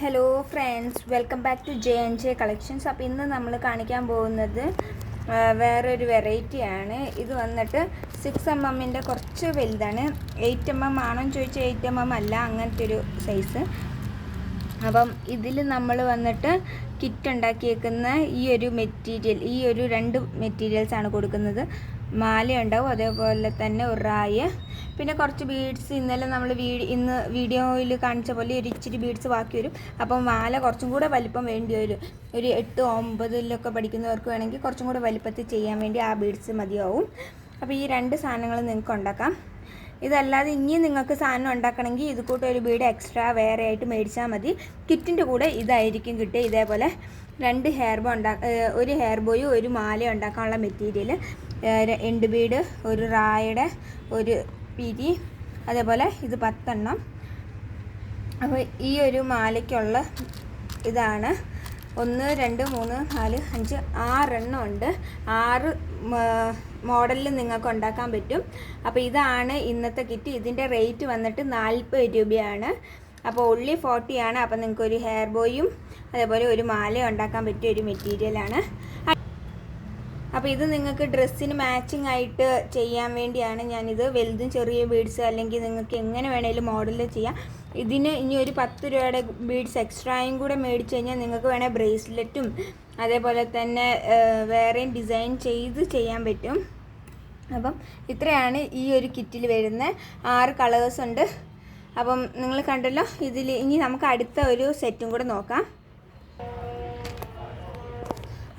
Hello friends welcome back to J N J collections അപ്പോൾ ഇന്ന് നമ്മൾ കാണിക്കാൻ പോകുന്നത് വേറൊരു വെറൈറ്റി ആണ്. ഇത് വന്നിട്ട് സിക്സ് എം എമ്മിന്റെ കുറച്ച് വലുതാണ്. എയ്റ്റ് എം എം ആണോ എന്ന് ചോദിച്ചാൽ എയ്റ്റ് എം എം അല്ല അങ്ങനത്തെ ഒരു സൈസ് അപ്പം ഇതിൽ നമ്മൾ വന്നിട്ട് കിറ്റ് ഉണ്ടാക്കിയേക്കുന്ന ഈ ഒരു മെറ്റീരിയൽ ഈ ഒരു രണ്ട് മെറ്റീരിയൽസ് ആണ് കൊടുക്കുന്നത്. മാല ഉണ്ടാവും അതേപോലെ തന്നെ ഒരു റായ പിന്നെ കുറച്ച് ബീഡ്സ് ഇന്നലെ നമ്മൾ ഇന്ന് വീഡിയോയിൽ കാണിച്ച പോലെ ഒരു ഇച്ചിരി ബീഡ്സ് ബാക്കി വരും. അപ്പം മാല കുറച്ചും കൂടെ വലിപ്പം വേണ്ടി വരും. ഒരു എട്ട് ഒമ്പതിലൊക്കെ പഠിക്കുന്നവർക്ക് വേണമെങ്കിൽ കുറച്ചും കൂടെ വലിപ്പത്തിൽ ചെയ്യാൻ വേണ്ടി ആ ബീഡ്സ് മതിയാവും. അപ്പോൾ ഈ രണ്ട് സാധനങ്ങൾ നിങ്ങൾക്ക് ഉണ്ടാക്കാം. ഇതല്ലാതെ ഇനിയും നിങ്ങൾക്ക് സാധനം ഉണ്ടാക്കണമെങ്കിൽ ഇത് കൂട്ട് ഒരു ബീഡ് എക്സ്ട്രാ വേറെ ആയിട്ട് മേടിച്ചാൽ മതി. കിറ്റിന്റെ കൂടെ ഇതായിരിക്കും കിട്ടുക ഇതേപോലെ രണ്ട് ഹെയർ ബോ ഉണ്ടാ ഒരു ഹെയർ ബോയും ഒരു മാല ഉണ്ടാക്കാനുള്ള മെറ്റീരിയൽ എണ്ട് ബീഡ് ഒരു റായുടെ ഒരു പിരി അതേപോലെ ഇത് പത്തെണ്ണം. അപ്പോൾ ഈ ഒരു മാലയ്ക്കുള്ള ഇതാണ്. ഒന്ന് രണ്ട് മൂന്ന് നാല് അഞ്ച് ആറെണ്ണം ഉണ്ട്. ആറ് മോഡലിൽ നിങ്ങൾക്ക് ഉണ്ടാക്കാൻ പറ്റും. അപ്പോൾ ഇതാണ് ഇന്നത്തെ കിറ്റ്. ഇതിന്റെ റേറ്റ് വന്നിട്ട് നാൽപ്പത് രൂപയാണ്. അപ്പോൾ ഉള്ളി ഫോർട്ടിയാണ് അപ്പോൾ നിങ്ങൾക്കൊരു ഹെയർ ബോയും അതേപോലെ ഒരു മാലയും ഉണ്ടാക്കാൻ പറ്റിയ ഒരു മെറ്റീരിയലാണ് അപ്പോൾ ഇത് നിങ്ങൾക്ക് ഡ്രസ്സിന് മാച്ചിങ് ആയിട്ട് ചെയ്യാൻ വേണ്ടിയാണ് ഞാനിത് വലുതും ചെറിയ ബീഡ്സ് അല്ലെങ്കിൽ നിങ്ങൾക്ക് എങ്ങനെ വേണേലും മോഡൽ ചെയ്യാം. ഇതിന് ഇനി ഒരു പത്ത് രൂപയുടെ ബീഡ്സ് എക്സ്ട്രായും കൂടെ മേടിച്ച് കഴിഞ്ഞാൽ നിങ്ങൾക്ക് വേണേൽ ബ്രേസ്ലെറ്റും അതേപോലെ തന്നെ വേറെയും ഡിസൈൻ ചെയ്ത് ചെയ്യാൻ പറ്റും. അപ്പം ഇത്രയാണ് ഈ ഒരു കിറ്റിൽ വരുന്ന ആറ് കളേഴ്സ് ഉണ്ട്. അപ്പം നിങ്ങൾ കണ്ടല്ലോ ഇതിൽ ഇനി നമുക്ക് അടുത്ത ഒരു സെറ്റും കൂടെ നോക്കാം.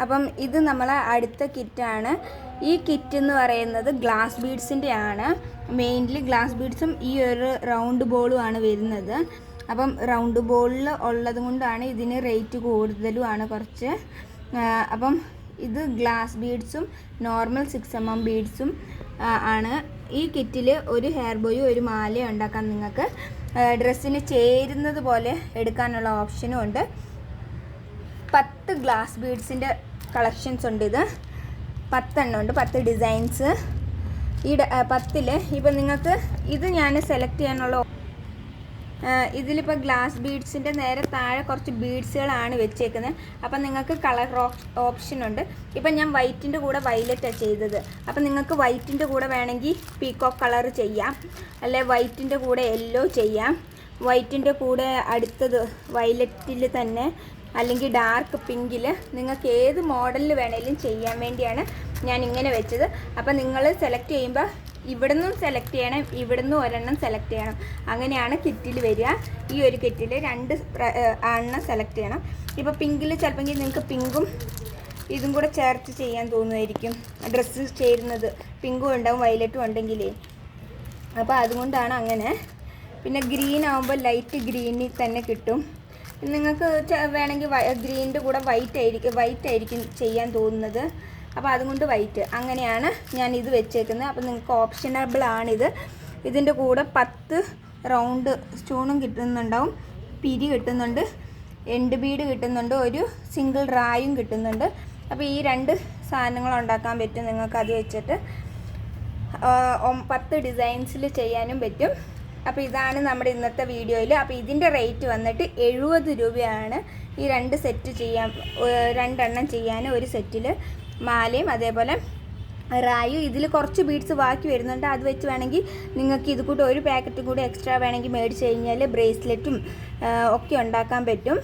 അപ്പം ഇത് നമ്മളെ അടുത്ത കിറ്റാണ്. ഈ കിറ്റ് എന്ന് പറയുന്നത് ഗ്ലാസ് ബീഡ്സിന്റെ ആണ് മെയിൻലി ഗ്ലാസ് ബീഡ്സും ഈ ഒരു റൗണ്ട് ബോളും ആണ് വരുന്നത്. അപ്പം റൗണ്ട് ബോളിൽ ഉള്ളത് കൊണ്ടാണ് ഇതിന് റേറ്റ് കൂടുതലുമാണ് കുറച്ച്. അപ്പം ഇത് ഗ്ലാസ് ബീഡ്സും നോർമൽ സിക്സ് എം എം ബീഡ്സും ആണ്. ഈ കിറ്റിൽ ഒരു ഹെയർ ബോയും ഒരു മാലയും ഉണ്ടാക്കാൻ നിങ്ങൾക്ക്. ഡ്രസ്സിന് ചേരുന്നത് പോലെ എടുക്കാനുള്ള ഓപ്ഷനും ഉണ്ട്. പത്ത് ഗ്ലാസ് ബീഡ്സിന്റെ കളക്ഷൻസ് ഉണ്ട് ഇത്. പത്തെണ്ണം ഉണ്ട് പത്ത് ഡിസൈൻസ് ഈ പത്തിൽ ഇപ്പം നിങ്ങൾക്ക് ഇത് ഞാൻ സെലക്ട് ചെയ്യാനുള്ള ഇതിലിപ്പോൾ ഗ്ലാസ് ബീഡ്സിന്റെ നേരെ താഴെ കുറച്ച് ബീഡ്സുകളാണ് വെച്ചേക്കുന്നത് അപ്പം നിങ്ങൾക്ക് കളർ ഓപ്ഷൻ ഉണ്ട്. ഇപ്പം ഞാൻ വൈറ്റിന്റെ കൂടെ വൈലറ്റാണ് ചെയ്തത്. അപ്പം നിങ്ങൾക്ക് വൈറ്റിന്റെ കൂടെ വേണമെങ്കിൽ പീക്കോക്ക് കളർ ചെയ്യാം. അല്ലെ വൈറ്റിന്റെ കൂടെ യെല്ലോ ചെയ്യാം. വൈറ്റിന്റെ കൂടെ അടുത്തത് വയലറ്റിൽ തന്നെ അല്ലെങ്കിൽ ഡാർക്ക് പിങ്കിൽ നിങ്ങൾക്ക് ഏത് മോഡലിൽ വേണേലും ചെയ്യാൻ വേണ്ടിയാണ് ഞാൻ ഇങ്ങനെ വെച്ചത്. അപ്പം നിങ്ങൾ സെലക്ട് ചെയ്യുമ്പോൾ ഇവിടുന്നും സെലക്ട് ചെയ്യണം ഇവിടുന്നും ഒരെണ്ണം സെലക്ട് ചെയ്യണം. അങ്ങനെയാണ് കിറ്റിൽ വരിക. ഈ ഒരു കിറ്റിൽ രണ്ട് എണ്ണം സെലക്ട് ചെയ്യണം. ഇപ്പോൾ പിങ്കിൽ ചിലപ്പോൾ നിങ്ങൾക്ക് പിങ്കും ഇതും കൂടെ ചേർത്ത് ചെയ്യാൻ തോന്നുമായിരിക്കും. ഡ്രസ്സ് ചേരുന്നത് പിങ്കും ഉണ്ടാവും വയലറ്റും ഉണ്ടെങ്കിലേ. അപ്പോൾ അതുകൊണ്ടാണ് അങ്ങനെ. പിന്നെ ഗ്രീൻ ആകുമ്പോൾ ലൈറ്റ് ഗ്രീനിൽ തന്നെ കിട്ടും. നിങ്ങൾക്ക് വേണമെങ്കിൽ ഗ്രീനിന്റെ കൂടെ വൈറ്റ് ആയിരിക്കും വൈറ്റ് ആയിരിക്കും ചെയ്യാൻ തോന്നുന്നത്. അപ്പോൾ അതുകൊണ്ട് വൈറ്റ് അങ്ങനെയാണ് ഞാൻ ഇത് വെച്ചേക്കുന്നത്. അപ്പോൾ നിങ്ങൾക്ക് ഓപ്ഷനബിൾ ആണിത്. ഇതിന്റെ കൂടെ പത്ത് റൗണ്ട് സ്റ്റൂണും കിട്ടുന്നുണ്ടാവും. പിരി കിട്ടുന്നുണ്ട്. എണ്ട് ബീഡ് കിട്ടുന്നുണ്ട്. ഒരു സിംഗിൾ റായും കിട്ടുന്നുണ്ട്. അപ്പോൾ ഈ രണ്ട് സാധനങ്ങൾ ഉണ്ടാക്കാൻ പറ്റും. നിങ്ങൾക്ക് അത് വെച്ചിട്ട്. പത്ത് ഡിസൈൻസിൽ ചെയ്യാനും പറ്റും. അപ്പോൾ ഇതാണ് നമ്മുടെ ഇന്നത്തെ വീഡിയോയിൽ അപ്പോൾ ഇതിന്റെ റേറ്റ് വന്നിട്ട് എഴുപത് രൂപയാണ്. ഈ രണ്ട് സെറ്റ് ചെയ്യാൻ രണ്ടെണ്ണം ചെയ്യാൻ ഒരു സെറ്റിൽ മാലയും അതേപോലെ റായു. ഇതിൽ കുറച്ച് ബീഡ്സ് ബാക്കി വരുന്നുണ്ട്. അത് വെച്ച് വേണമെങ്കിൽ നിങ്ങൾക്ക് ഇത് കൂടെ ഒരു പാക്കറ്റും കൂടി എക്സ്ട്രാ വേണമെങ്കിൽ മേടിച്ച് കഴിഞ്ഞാൽ ബ്രേസ്ലെറ്റും ഒക്കെ ഉണ്ടാക്കാൻ പറ്റും.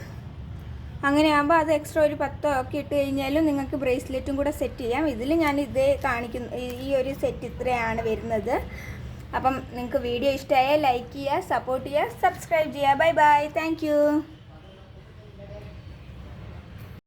അങ്ങനെ ആകുമ്പോൾ അത് എക്സ്ട്രാ ഒരു പത്തോ ഒക്കെ ഇട്ട് കഴിഞ്ഞാലും നിങ്ങൾക്ക് ബ്രേസ്ലെറ്റും കൂടെ സെറ്റ് ചെയ്യാം. ഇതിൽ ഞാൻ ഇതേ കാണിക്കുന്നു ഈ ഒരു സെറ്റ് ഇത്രയാണ് വരുന്നത്. അപ്പം നിങ്ങൾക്ക് വീഡിയോ ഇഷ്ടമായാൽ ലൈക്ക് ചെയ്യുക സപ്പോർട്ട് ചെയ്യുക സബ്സ്ക്രൈബ് ചെയ്യുക ബൈ ബൈ താങ്ക്